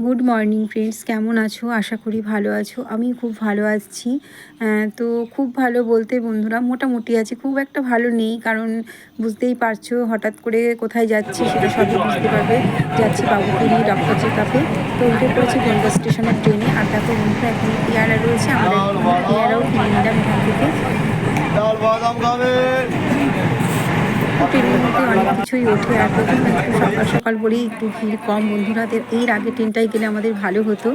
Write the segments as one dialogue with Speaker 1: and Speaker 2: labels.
Speaker 1: Good morning friends কেমন আছো? আশা করি ভালো আছো। আমি খুব ভালো আছি। তো খুব ভালো বলতে বন্ধুরা, মোটামুটি আছে। খুব একটা ভালো নেই, কারণ বুঝতেই পারছ, হঠাৎ করে কোথায় যাচ্ছি সেটা সবই বুঝতে পারবে। যাচ্ছি বাবুকে নিয়ে ডক্টর চেক আপে তো উঠে পড়েছি রেলওয়ে স্টেশনের ট্রেনে আর দেখো বন্ধুরা এখানে পেয়ারা রয়েছে। আমরা পেয়ারাও কিনে নিলাম এখান থেকে
Speaker 2: ডাল বাদাম খাবেন
Speaker 1: তো ট্রেনের মধ্যে অনেক কিছুই ওঠে। আর প্রথম একটু সকাল সকাল বলেই একটু ভিড় কম। বন্ধুরাদের এর আগে ট্রেনটায় গেলে আমাদের ভালো হতো।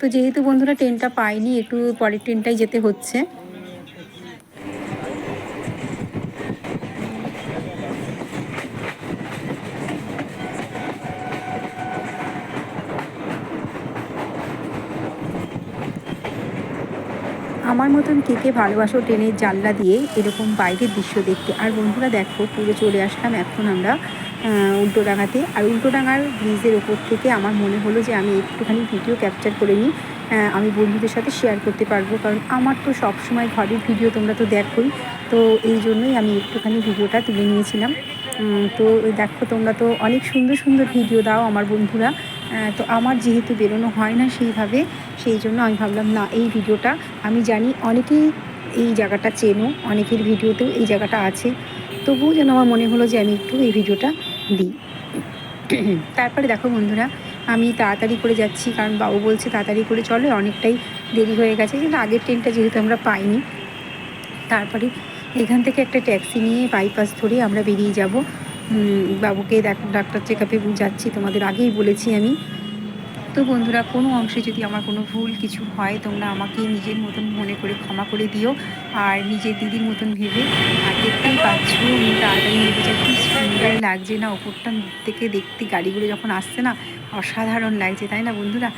Speaker 1: তো যেহেতু বন্ধুরা ট্রেনটা পাইনি একটু পরের ট্রেনটাই যেতে হচ্ছে। আমার মতন কে কে ভালোবাসো ট্রেনের জানলা দিয়ে, এরকম বাইরের দৃশ্য দেখতে। আর বন্ধুরা দেখো পুরো চলে আসলাম এখন আমরা উল্টোডাঙাতে আর উল্টোডাঙার ব্রিজের ওপর থেকে আমার মনে হলো যে আমি একটুখানি ভিডিও ক্যাপচার করে নিই। আমি বন্ধুদের সাথে শেয়ার করতে পারব, কারণ আমার তো সব সময় ঘরের ভিডিও তোমরা তো দেখোই। তো এই জন্যই আমি একটুখানি ভিডিওটা তুলে নিয়েছিলাম। তো দেখো তোমরা তো অনেক সুন্দর সুন্দর ভিডিও দাও আমার বন্ধুরা। তো আমার যেহেতু বেরোনো হয় না সেইভাবে, সেই জন্য আমি ভাবলাম, না, এই ভিডিওটা আমি জানি অনেকেই এই জায়গাটা চেনো, অনেকের ভিডিওতেও এই জায়গাটা আছে। তবুও যেন আমার মনে হলো যে আমি একটু এই ভিডিওটা দিই। তারপরে দেখো বন্ধুরা, আমি তাড়াতাড়ি করে যাচ্ছি, কারণ বাবু বলছে তাড়াতাড়ি করে চলো, অনেকটাই দেরি হয়ে গেছে, কিন্তু আগের ট্রেনটা যেহেতু আমরা পাইনি, তারপরে এখান থেকে একটা ট্যাক্সি নিয়ে বাইপাস ধরে আমরা বেরিয়ে যাব। বাবুকে ডাক্তার চেক আপে যাচ্ছি তোমাদের আগেই বলেছি আমি। তো বন্ধুরা, কোনো অংশে যদি আমার কোনো ভুল কিছু হয়, তোমরা আমাকে নিজের মতন মনে করে ক্ষমা করে দিও, আর নিজের দিদির মতন ভেবে আর দেখতেই পাচ্ছ তাড়াতাড়ি যাই কি সুন্দর লাগছে না, ওপরটা থেকে দেখতে গাড়িগুলো যখন আসছে না, অসাধারণ লাগছে, তাই না বন্ধুরা?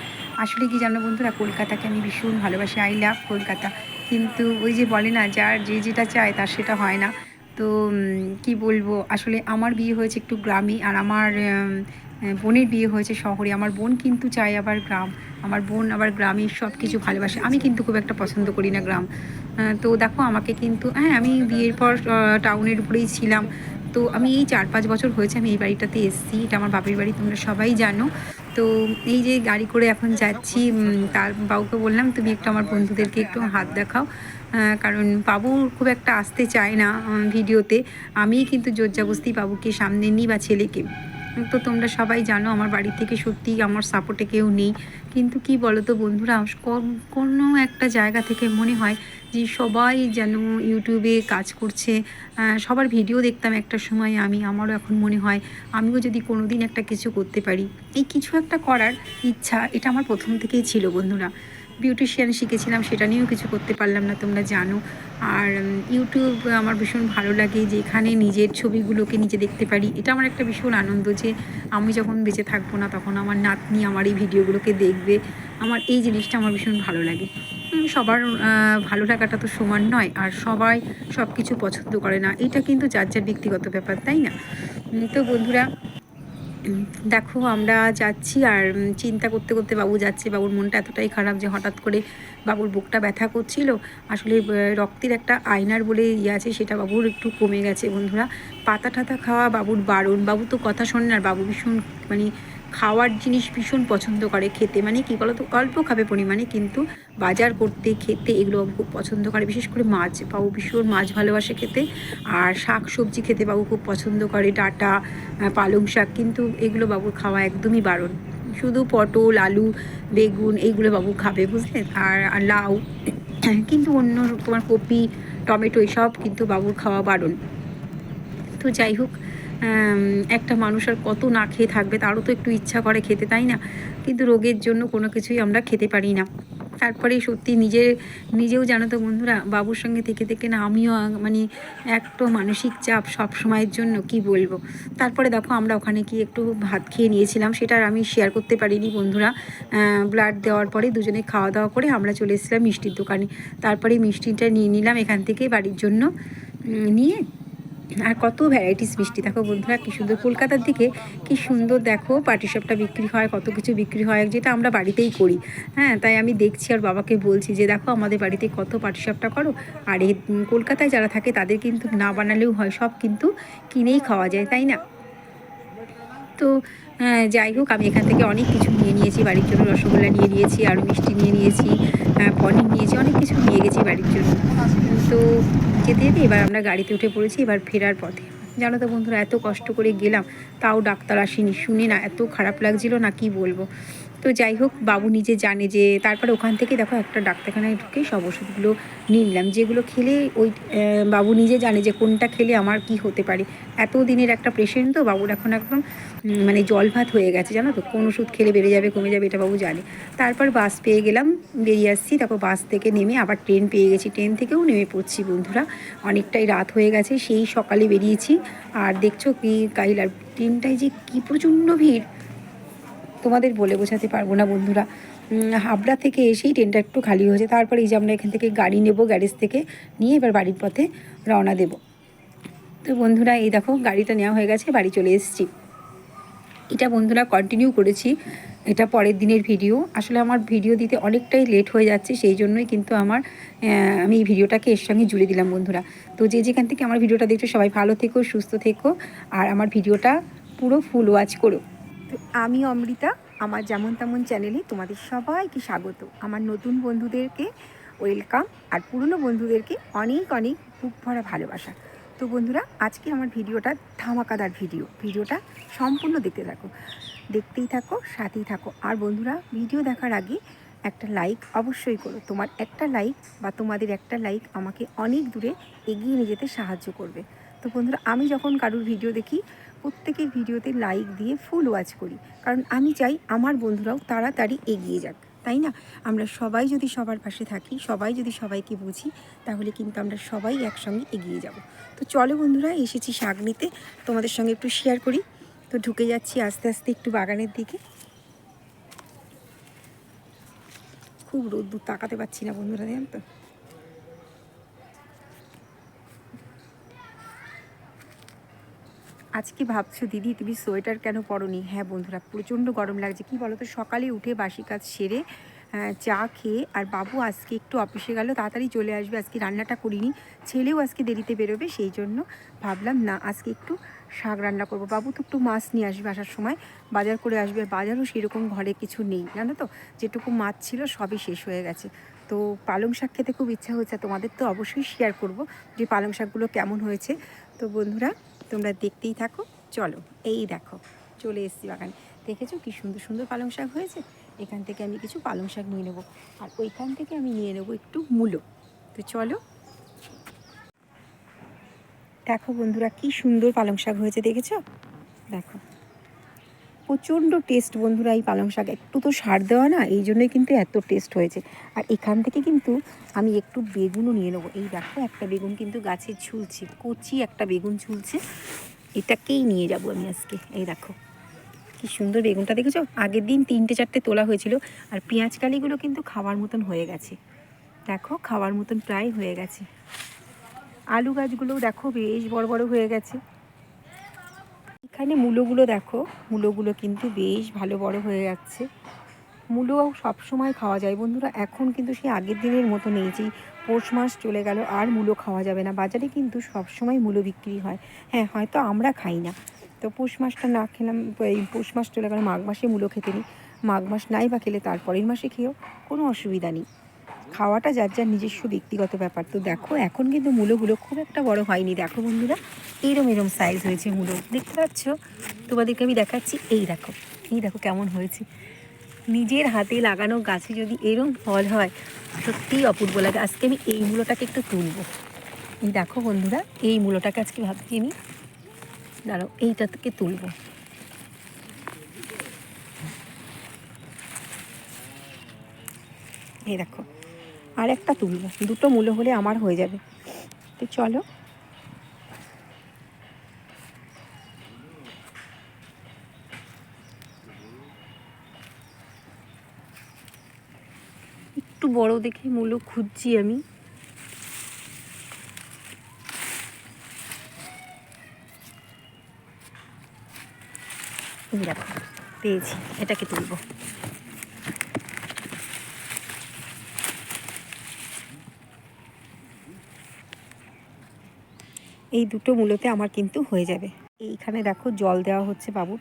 Speaker 1: আসলে কি জানো বন্ধুরা, কলকাতাকে আমি ভীষণ ভালোবাসি আই লাভ কলকাতা। কিন্তু ওই যে বলে না, যার যে যেটা চায় তার সেটা হয় না। তো কি বলব? আসলে আমার বিয়ে হয়েছে একটু গ্রামে আর আমার বোনের বিয়ে হয়েছে শহরে। আমার বোন কিন্তু চায় আবার গ্রাম। আমার বোন আবার গ্রামের সব কিছু ভালোবাসে। আমি কিন্তু খুব একটা পছন্দ করি না গ্রাম। তো দেখো, আমাকে কিন্তু হ্যাঁ আমি বিয়ের পর টাউনের উপরেই ছিলাম। তো আমি এই চার পাঁচ বছর হয়েছে আমি এই বাড়িটাতে এসেছি। এটা আমার বাপের বাড়ি, তোমরা সবাই জানো। তো এই যে গাড়ি করে এখন যাচ্ছি তার বাবুকে বললাম, তুমি একটু আমার বন্ধুদেরকে একটু হাত দেখাও। কারণ বাবু খুব একটা আসতে চায় না ভিডিওতে। আমি কিন্তু জোরজাবস্তি বাবুকে সামনে নিই বা ছেলেকে। তো তোমরা সবাই জানো আমার বাড়ি থেকে সত্যি আমার সাপোর্টে কেউ নেই। কিন্তু কি বলো তো বন্ধুরা কোনো একটা জায়গা থেকে মনে হয় যে সবাই যেন ইউটিউবে কাজ করছে। সবার ভিডিও দেখতাম একটা সময় আমি, আমারও এখন মনে হয় আমিও যদি কোনো দিন একটা কিছু করতে পারি। এই কিছু একটা করার ইচ্ছা, এটা আমার প্রথম থেকেই ছিল বন্ধুরা। বিউটিশিয়ান শিখেছিলাম, সেটা নিয়েও কিছু করতে পারলাম না, তোমরা জানো। আর ইউটিউব আমার ভীষণ ভালো লাগে যে এখানে নিজের ছবিগুলোকে নিজে দেখতে পারি। এটা আমার একটা ভীষণ আনন্দ যে, আমি যখন বেঁচে থাকব না, তখন আমার নাতনি আমার এই ভিডিওগুলোকে দেখবে। আমার এই জিনিসটা আমার ভীষণ ভালো লাগে। সবার ভালো লাগাটা তো সমান নয়, আর সবাই সব কিছু পছন্দ করে না। এটা কিন্তু যার যার ব্যক্তিগত ব্যাপার, তাই না? তো বন্ধুরা দেখো, আমরা যাচ্ছি আর চিন্তা করতে করতে বাবু যাচ্ছে। বাবুর মনটা এতটাই খারাপ যে হঠাৎ করে বাবুর বুকটা ব্যথা করছিল। আসলে রক্তের একটা আয়নার বলে ইয়ে আছে, সেটা বাবুর একটু কমে গেছে বন্ধুরা। পাতা টাতা খাওয়া বাবুর বারণ। বাবু তো কথা শোনে না বাবু ভীষণ মানে খাওয়ার জিনিস ভীষণ পছন্দ করে খেতে। মানে কি বলতো, অল্প খাবে পরিমাণে, কিন্তু বাজার করতে, খেতে এগুলো খুব পছন্দ করে। বিশেষ করে মাছ, বাবু ভীষণ মাছ ভালোবাসে খেতে। আর শাক সবজি খেতে বাবু খুব পছন্দ করে, ডাটা পালং শাক। কিন্তু এগুলো বাবুর খাওয়া একদমই বারণ। শুধু পটল, আলু, বেগুন এইগুলো বাবু খাবে বুঝলেন আর লাউ, কিন্তু অন্য তোমার কপি, টমেটো এসব কিন্তু বাবুর খাওয়া বারণ। তো যাই হোক একটা মানুষ আর কত না খেয়ে থাকবে, তারও তো একটু ইচ্ছা করে খেতে, তাই না? কিন্তু রোগের জন্য কোনো কিছুই আমরা খেতে পারি না। তারপরে সত্যি নিজে, নিজেও জানো তো বন্ধুরা, বাবুর সঙ্গে থেকে থেকে না আমিও মানে একটা মানসিক চাপ সব সময়ের জন্য, কি বলব? তারপরে দেখো আমরা ওখানে গিয়ে একটু ভাত খেয়ে নিয়েছিলাম, সেটা আমি শেয়ার করতে পারিনি বন্ধুরা। ব্লাড দেওয়ার পরে দুজনে খাওয়া দাওয়া করে আমরা চলে এসেছিলাম মিষ্টির দোকানে। তারপরে মিষ্টিটা নিয়ে নিলাম এখান থেকে বাড়ির জন্য নিয়ে আর কত ভ্যারাইটিস মিষ্টি। দেখো বন্ধুরা, কি সুন্দর। কলকাতার দিকে কি সুন্দর দেখো পাটিসাপটা বিক্রি হয়, কত কিছু বিক্রি হয়, যেটা আমরা বাড়িতেই করি। হ্যাঁ তাই আমি দেখছি আর বাবাকে বলছি যে, দেখো, আমাদের বাড়িতে কত পাটিসাপটা করো। আর এই কলকাতায় যারা থাকে, তাদের কিন্তু না বানালেও হয়, সব কিন্তু কিনেই খাওয়া যায়, তাই না? তো যাই হোক, আমি এখান থেকে অনেক কিছু নিয়ে নিয়েছি, বাড়ির জন্য রসগোল্লা নিয়ে নিয়েছি আরও মিষ্টি নিয়ে নিয়েছি পনির নিয়েছি, অনেক কিছু নিয়ে গেছি বাড়ির জন্য। তো যেতে যেতে এবার আমরা গাড়িতে উঠে পড়েছি, এবার ফেরার পথে। জানো তো বন্ধুরা, এত কষ্ট করে গেলাম, তাও ডাক্তার আসেনি, শুনে না, এত খারাপ লাগছিল না, কি বলব? তো যাই হোক, বাবু নিজে জানে যে তারপরে ওখান থেকে দেখো একটা ডাক্তারখানায় ঢুকে সব ওষুধগুলো নিলাম। যেগুলো খেলে ওই বাবু নিজে জানে যে কোনটা খেলে আমার কি হতে পারে। এত দিনের একটা পেশেন্ট তো বাবুর এখন একদম মানে জল ভাত হয়ে গেছে, জানো তো? কোন ওষুধ খেলে বেড়ে যাবে, কমে যাবে এটা বাবু জানে। তারপর বাস পেয়ে গেলাম, বেরিয়ে আসছি, তারপর বাস থেকে নেমে আবার ট্রেন পেয়ে গেছি। ট্রেন থেকেও নেমে পড়ছি বন্ধুরা। অনেকটাই রাত হয়ে গেছে, সেই সকালে বেরিয়েছি। আর দেখছ কি কাইলার ট্রেনটায় যে কি প্রচণ্ড ভিড়। তোমাদের বলে বোঝাতে পারব না বন্ধুরা। হাবড়া থেকে এসেই ট্রেনটা একটু খালি হয়েছে। তারপরে এই যে আমরা এখান থেকে গাড়ি নেব, গ্যারেজ থেকে নিয়ে এবার বাড়ির পথে রওনা দেব। তো বন্ধুরা, এই দেখো, গাড়িটা নেওয়া হয়ে গেছে, বাড়ি চলে এসেছি। এটা বন্ধুরা কন্টিনিউ করেছি। এটা পরের দিনের ভিডিও আসলে আমার ভিডিও দিতে অনেকটাই লেট হয়ে যাচ্ছে, সেই জন্যই কিন্তু আমার আমি এই ভিডিওটাকে এর সঙ্গে জুড়ে দিলাম বন্ধুরা। তো যে যেখান থেকে আমার ভিডিওটা দেখছ, সবাই ভালো থেকো, সুস্থ থেকো, আর আমার ভিডিওটা পুরো ফুল ওয়াচ করো। আমি অমৃতা, আমার যেমন তেমন চ্যানেলে তোমাদের সবাইকে স্বাগত। আমার নতুন বন্ধুদেরকে ওয়েলকাম আর পুরনো বন্ধুদেরকে অনেক অনেক বুক ভরা ভালোবাসা। তো বন্ধুরা, আজকে আমার ভিডিওটা ধামাকাদার ভিডিও। ভিডিওটা সম্পূর্ণ দেখতে থাকো। দেখতেই থাকো, সাথেই থাকো। আর বন্ধুরা, ভিডিও দেখার আগে একটা লাইক অবশ্যই করো। তোমার একটা লাইক বা তোমাদের একটা লাইক আমাকে অনেক দূরে এগিয়ে নিয়ে যেতে সাহায্য করবে। তো বন্ধুরা, আমি যখন কারুর ভিডিও দেখি প্রত্যেকের ভিডিওতে লাইক দিয়ে ফুল ওয়াচ করি। কারণ আমি চাই আমার বন্ধুরাও তাড়াতাড়ি এগিয়ে যাক, তাই না? আমরা সবাই যদি সবার পাশে থাকি, সবাই যদি সবাইকে বুঝি, তাহলে কিন্তু আমরা সবাই একসঙ্গে এগিয়ে যাব। তো চলো বন্ধুরা, এসেছি শাক নিতে তোমাদের সঙ্গে একটু শেয়ার করি। তো ঢুকে যাচ্ছি আস্তে আস্তে একটু বাগানের দিকে। খুব রোদ্দুর তাকাতে পারছি না বন্ধুরা জানেন তো? আজকে ভাবছ দিদি তুমি সোয়েটার কেন পরনি? হ্যাঁ বন্ধুরা প্রচণ্ড গরম লাগছে। কি বলো তো সকালে উঠে বাসি কাজ সেরে আহ, চা খেয়ে আর বাবু আজকে একটু অফিসে গেল তাড়াতাড়ি চলে আসবে আজকে রান্নাটা করিনি ছেলেও আজকে দেরিতে বেরোবে সেই জন্য ভাবলাম না আজকে একটু শাক রান্না করব। বাবু তো একটু মাছ নিয়ে আসবে আসার সময় বাজার করে আসবে বাজারও সেরকম ঘরে কিছু নেই জানো তো? যেটুকু মাছ ছিল সবই শেষ হয়ে গেছে। তো পালং শাক খেতে খুব ইচ্ছা হয়েছে তোমাদের তো অবশ্যই শেয়ার করব যে পালং শাকগুলো কেমন হয়েছে। তো বন্ধুরা তোমরা দেখতেই থাকো। চলো, এই দেখো, চলে এসছি বাগানে। দেখেছ কি সুন্দর সুন্দর পালং শাক হয়েছে? এখান থেকে আমি কিছু পালং শাক নিয়ে নেব। আর ওইখান থেকে আমি নিয়ে নেব একটু মূলো। তো চলো। দেখো বন্ধুরা, কি সুন্দর পালং শাক হয়েছে, দেখেছ? দেখো। প্রচণ্ড টেস্ট বন্ধুরা এই পালং শাক। একটু তো সার দেওয়া না, এই জন্যই কিন্তু এত টেস্ট হয়েছে। আর এখান থেকে কিন্তু আমি একটু বেগুনও নিয়ে নেব। এই দেখো, একটা বেগুন কিন্তু গাছে ঝুলছে, কচি একটা বেগুন ঝুলছে। এটাকেই নিয়ে যাব আমি আজকে। এই দেখো, কি সুন্দর বেগুনটা দেখেছ? আগের দিন তিনটে চারটে তোলা হয়েছিল, আর পেঁয়াজ কালিগুলো কিন্তু খাওয়ার মতন হয়ে গেছে। দেখো, খাওয়ার মতন প্রায় হয়ে গেছে। আলু গাছগুলোও দেখো বেশ বড় বড় হয়ে গেছে। এখানে মূলোগুলো দেখো। মূলোগুলো কিন্তু বেশ ভালো বড় হয়ে যাচ্ছে। মূলো সব সময় খাওয়া যায়। বন্ধুরা, এখন কিন্তু সেই আগের দিনের মতো নেই যেই পৌষ মাস চলে গেল আর মূলো খাওয়া যাবে না। বাজারে কিন্তু সব সময় মূলো বিক্রি হয়। হ্যাঁ হয়তো আমরা খাই না। তো পৌষ মাসটা না খেলাম, এই পৌষ মাস চলে গেল, মাঘ মাসে মূলো খেতে নিই মাঘ মাস নাই বা খেলে তারপরের মাসে খেয়েও কোনো অসুবিধা নেই। খাওয়াটা যার যার নিজস্ব ব্যক্তিগত ব্যাপার। তো দেখো, এখন কিন্তু মূলোগুলো খুব একটা বড় হয়নি। দেখো বন্ধুরা, এরম এরম সাইজ হয়েছে মূলো। দেখতে পাচ্ছ? তোমাদেরকে আমি দেখাচ্ছি। এই দেখো এই দেখো কেমন হয়েছে। নিজের হাতে লাগানো গাছে যদি এরম ফল হয়, সত্যিই অপূর্ব লাগে। আজকে আমি এই মূলোটাকে একটু তুলবো। এই দেখো বন্ধুরা, এই মূলোটাকে আজকে ভাবছি আমি, দাঁড়াও এইটা থেকে তুলবো। এই দেখো আর একটা তুলবো। দুটো মূলো হলে আমার হয়ে যাবে। তো চলো। একটু বড় দেখে মূলো খুঁজছি আমি। পেয়েছি। এটাকে তুলবো। এই দুটো মূলতে আমার কিন্তু হয়ে যাবে। এইখানে দেখো জল দেওয়া হচ্ছে বাবুর।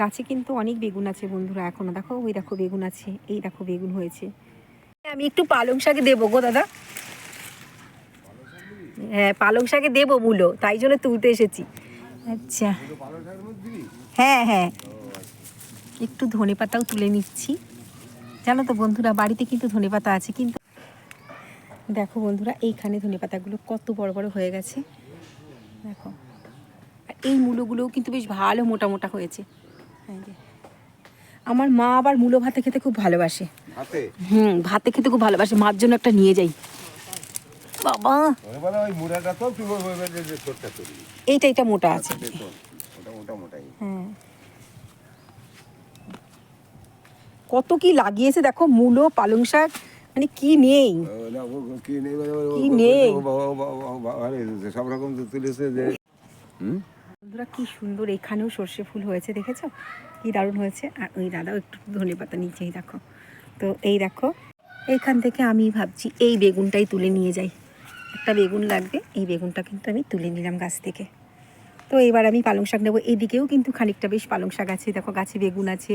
Speaker 1: গাছে কিন্তু অনেক বেগুন আছে বন্ধুরা, এখনও দেখো, ওই দেখো বেগুন আছে, এই দেখো বেগুন হয়েছে। আমি একটু পালং শাকে দেবো গো দাদা। হ্যাঁ পালং শাকে দেবো মূলো, তাই জন্য তুলতে এসেছি। আচ্ছা। হ্যাঁ হ্যাঁ। একটু ধনে পাতাও তুলে নিচ্ছি। জানো তো বন্ধুরা, বাড়িতে কিন্তু ধনে পাতা আছে, কিন্তু দেখো বন্ধুরা এইখানে ধনে পাতাগুলো কত বড় বড় হয়ে গেছে। দেখো। আর এই মূলোগুলোও কিন্তু বেশ ভালো মোটা মোটা হয়েছে। আমার মা আবার মূলো ভাতে খেতে খুব ভালোবাসে। হুম ভাতে খেতে খুব ভালোবাসে। মার জন্য একটা নিয়ে যাই। বাবা! এইটা এটা মোটা আছে। হ্যাঁ। কত কি লাগিয়েছে দেখো মূলো পালং শাক মানে কি নেই?
Speaker 2: কি নেই
Speaker 1: কি নেই?
Speaker 2: সব রকম তো তুলেছে যে
Speaker 1: বন্ধুরা কি সুন্দর এখানেও সর্ষে ফুল হয়েছে দেখেছ? কি দারুণ হয়েছে। আর ওই দাদাও একটু ধনে পাতা নিচেই দেখো। তো এই দেখো এইখান থেকে আমি ভাবছি এই বেগুনটাই তুলে নিয়ে যাই। একটা বেগুন লাগবে এই বেগুনটা কিন্তু আমি তুলে নিলাম গাছ থেকে। তো এবার আমি পালং শাক নেব। এদিকেও কিন্তু খানিকটা বেশ পালং শাক আছে দেখো গাছে বেগুন আছে।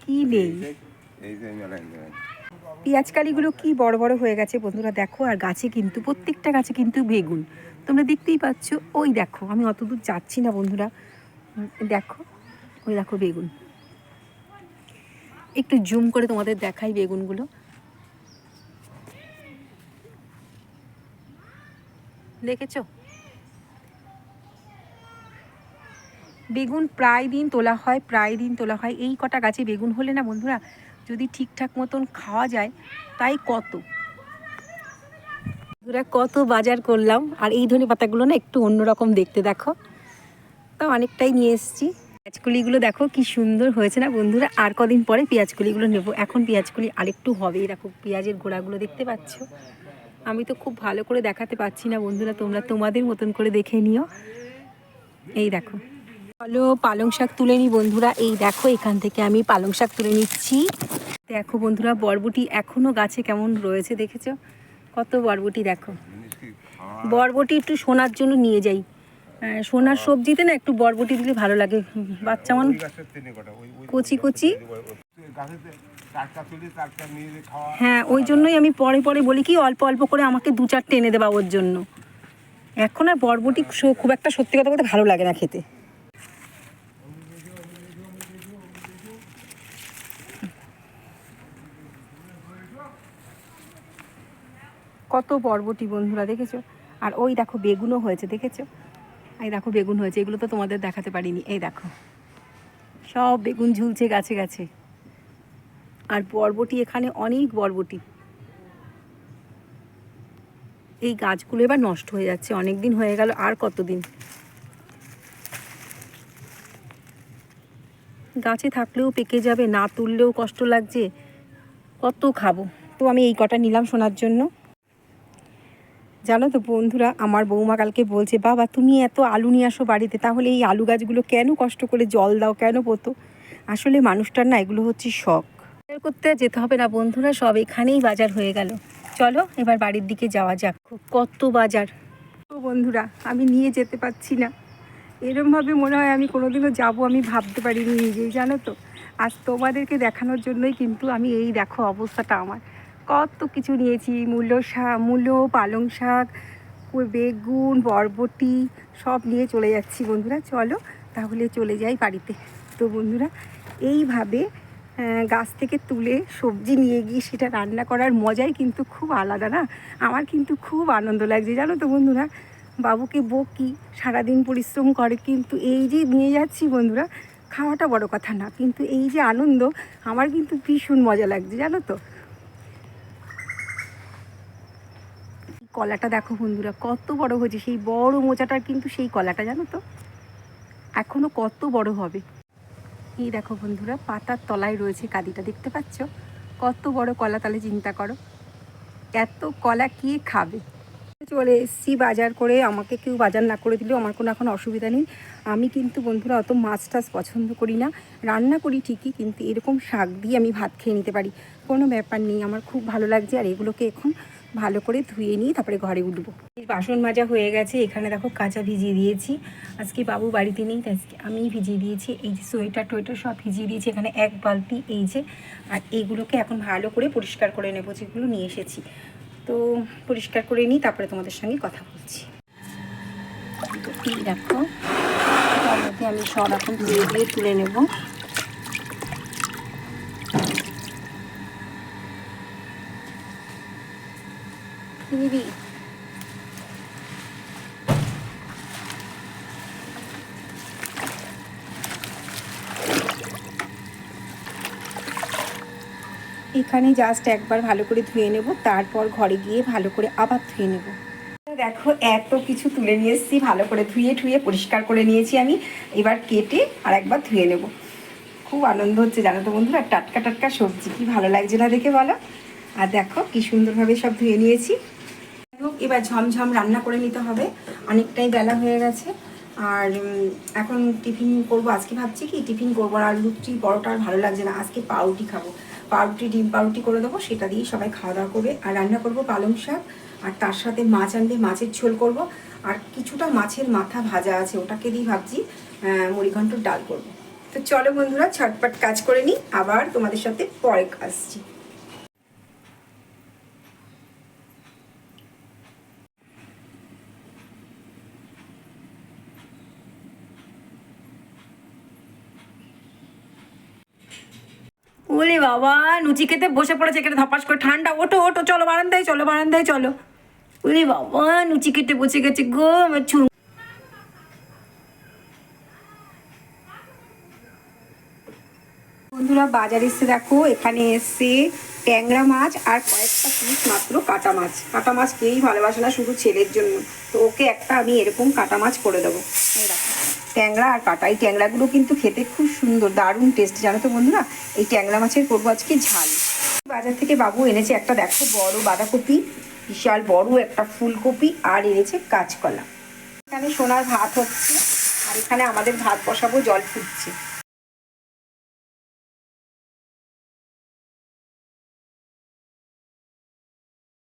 Speaker 1: কি নেই?
Speaker 2: এই যে মেলা মেলা।
Speaker 1: পেঁয়াজ কালিগুলো কি বড় বড় হয়ে গেছে বন্ধুরা দেখো, আর গাছে কিন্তু, প্রত্যেকটা গাছে কিন্তু বেগুন। তোমরা দেখতেই পাচ্ছ, ওই দেখো, আমি অত দূর যাচ্ছি না বন্ধুরা। দেখো, ওই দেখো বেগুন। একটু জুম করে তোমাদের দেখাই বেগুনগুলো। দেখেছ? বেগুন প্রায় দিন তোলা হয়, প্রায় দিন তোলা হয়। এই কটা গাছে বেগুন হলে না বন্ধুরা যদি ঠিকঠাক মতন খাওয়া যায়, তাই কত? বন্ধুরা, কত বাজার করলাম, আর এই ধনে পাতাগুলো না একটু অন্যরকম দেখতে, দেখো। তা অনেকটাই নিয়ে এসেছি। পেঁয়াজকলিগুলো দেখো কি সুন্দর হয়েছে না বন্ধুরা, আর কদিন পরে পেঁয়াজকলিগুলো নেব। এখন পেঁয়াজকলি আরেকটু হবেই দেখো পেঁয়াজের গোড়াগুলো দেখতে পাচ্ছ। আমি তো খুব ভালো করে দেখাতে পাচ্ছি না বন্ধুরা, তোমরা তোমাদের মতন করে দেখে নিও। এই দেখো। চলো পালং শাক তুলে নিই বন্ধুরা। এই দেখো, এখান থেকে আমি পালং শাক তুলে নিচ্ছি। দেখো বন্ধুরা, বরবটি এখনও গাছে কেমন রয়েছে দেখেছ? কত বরবটি দেখো। বরবটি একটু সোনার জন্য নিয়ে যাই। সোনার সবজিতে না একটু বরবটি দিলে ভালো লাগে। বাচ্চা মান কচি কচি। হ্যাঁ ওই জন্যই আমি পরে পরে বলি কি, অল্প অল্প করে আমাকে দু চারটে এনে দেবা ওর জন্য। এখন আর বরবটি খুব একটা সত্যি কথা বলতে ভালো লাগে না খেতে। কত বরবটি বন্ধুরা দেখেছ? আর ওই দেখো বেগুনও হয়েছে, দেখেছ? এই দেখো বেগুন হয়েছে, এগুলো তো তোমাদের দেখাতে পারিনি। এই দেখো, সব বেগুন ঝুলছে গাছে গাছে। আর বরবটি এখানে অনেক বরবটি এই গাছগুলো এবার নষ্ট হয়ে যাচ্ছে অনেক দিন হয়ে গেল, আর কতদিন? গাছে থাকলেও পেকে যাবে, না তুললেও কষ্ট লাগছে, কত খাব? তো আমি এই কটা নিলাম শোনার জন্য। জানো তো বন্ধুরা, আমার বৌমা কালকে বলছে, বাবা, তুমি এত আলু নিয়ে আসো বাড়িতে, তাহলে এই আলু গাছগুলো কেন কষ্ট করে জল দাও, কেন পোতো? আসলে মানুষটার না এগুলো হচ্ছে শখ। করতে আর যেতে হবে না বন্ধুরা, সব এখানেই বাজার হয়ে গেল। চলো, এবার বাড়ির দিকে যাওয়া যাক। কত বাজার। ও বন্ধুরা, আমি নিয়ে যেতে পারছি না। এরমভাবে মনে হয় আমি কোনোদিনও যাব, আমি ভাবতে পারিনি নিজেই, জানো তো? আজ তোমাদেরকে দেখানোর জন্যই কিন্তু আমি এই দেখো অবস্থাটা আমার। কত কিছু নিয়েছি মূলো শাক মূলো পালং শাক বেগুন, বরবটি, সব নিয়ে চলে যাচ্ছি বন্ধুরা। চলো তাহলে চলে যাই বাড়িতে। তো বন্ধুরা, এইভাবে গাছ থেকে তুলে সবজি নিয়ে গিয়ে সেটা রান্না করার মজাই কিন্তু খুব আলাদা না? আমার কিন্তু খুব আনন্দ লাগছে। জানো তো বন্ধুরা, বাবুকে বকি, সারাদিন পরিশ্রম করে, কিন্তু এই যে নিয়ে যাচ্ছি বন্ধুরা, খাওয়াটা বড় কথা না, কিন্তু এই যে আনন্দ, আমার কিন্তু ভীষণ মজা লাগছে। জানো তো? কলাটা দেখো বন্ধুরা, কত বড় হয়েছে। সেই বড় মোচাটার কিন্তু সেই কলাটা, জানো তো? এখনও কত বড় হবে। এই দেখো বন্ধুরা, পাতার তলায় রয়েছে কাদিটা, দেখতে পাচ্ছ? কত বড় কলা, তাহলে চিন্তা করো। এত কলা কে খাবে? চলে এসেছি বাজার করে, আমাকে কেউ বাজার না করে দিলেও আমার কোনো এখন অসুবিধা নেই। আমি কিন্তু বন্ধুরা অত মাছ টাছ পছন্দ করি না। রান্না করি ঠিকই, কিন্তু এরকম শাক দিয়ে আমি ভাত খেয়ে নিতে পারি। কোনো ব্যাপার নেই, আমার খুব ভালো লাগছে। আর এগুলোকে এখন ভালো করে ধুয়ে নিই তারপরে ঘরে উঠবো। বাসন মাজা হয়ে গেছে, এখানে দেখো কাঁচা ভিজিয়ে দিয়েছি। আজকে বাবু বাড়িতে নেই আজকে আমিই ভিজিয়ে দিয়েছি। এই যে সোয়েটার টোয়েটার সব ভিজিয়ে দিয়েছি, এখানে এক বালতি এই যে, আর এইগুলোকে এখন ভালো করে পরিষ্কার করে নেব, যেগুলো নিয়ে এসেছি। তো পরিষ্কার করে নিই, তারপরে তোমাদের সঙ্গে কথা বলছি। দেখো তার মধ্যে আমি সব এখন ধুয়ে দিয়ে তুলে নেব। নিবি এখানে জাস্ট একবার ভালো করে ধুয়ে নেব, তারপর ঘরে গিয়ে ভালো করে আবার ধুয়ে নেব। দেখো, এত কিছু তুলে নিয়ে এসেছি, ভালো করে ধুয়ে ঠুয়ে পরিষ্কার করে নিয়েছি আমি। এবার কেটে আর একবার ধুয়ে নেব। খুব আনন্দ হচ্ছে জানো তো বন্ধুরা, টাটকা টাটকা সবজি। কি ভালো লাগছে না দেখে বলো? আর দেখো, কি সুন্দরভাবে সব ধুয়ে নিয়েছি। হোক, এবার ঝমঝম রান্না করে নিতে হবে। অনেকটাই বেলা হয়ে গেছে। আর এখন টিফিন করব। আজকে ভাবছি কি টিফিন করব আর লুচি পরোটা আর ভালো লাগছে না। আজকে পাউরুটি খাব। পাউরুটি ডিম পাউরুটি করে দেবো সেটা দিয়েই সবাই খাওয়া দাওয়া করবে। আর রান্না করব পালং শাক আর তার সাথে মাছ আনবে মাছের ঝোল করব। আর কিছুটা মাছের মাথা ভাজা আছে ওটাকে দিয়ে ভাবছি মুড়িঘণ্টর ডাল করব। তো চলো বন্ধুরা ছটপট কাজ করে নিই। আবার তোমাদের সাথে পরে আসছি। বাবা লুচি খেতে বসে পড়েছে, এখানে ধপাস করে ঠান্ডা। ওটো ওটো চলো, বারান্দায় চলো বারান্দায়, চলো। ওলে বাবা লুচি খেতে বসে গেছে গো, আমার ছু বন্ধুরা, বাজারে এসে দেখো, এখানে এসে ট্যাংরা মাছ আর কয়েকটা পিস মাত্র কাটা মাছ। কাটা মাছ কেউই ভালোবাসে না শুধু ছেলের জন্য। তো ওকে একটা আমি এরকম কাটা মাছ করে দেবো। দেখো। ট্যাংরা আর কাটা। এই ট্যাংরাগুলো কিন্তু খেতে খুব সুন্দর, দারুণ টেস্ট জানো তো বন্ধুরা? এই ট্যাংরা মাছের করব আজকে ঝাল। বাজার থেকে বাবু এনেছে একটা, দেখো, বড় বাঁধাকপি, বিশাল বড় একটা ফুলকপি, আর এনেছে কাঁচকলা। এখানে সোনার ভাত হচ্ছে, আর এখানে আমাদের ভাত বসাবো, জল ফুটছে।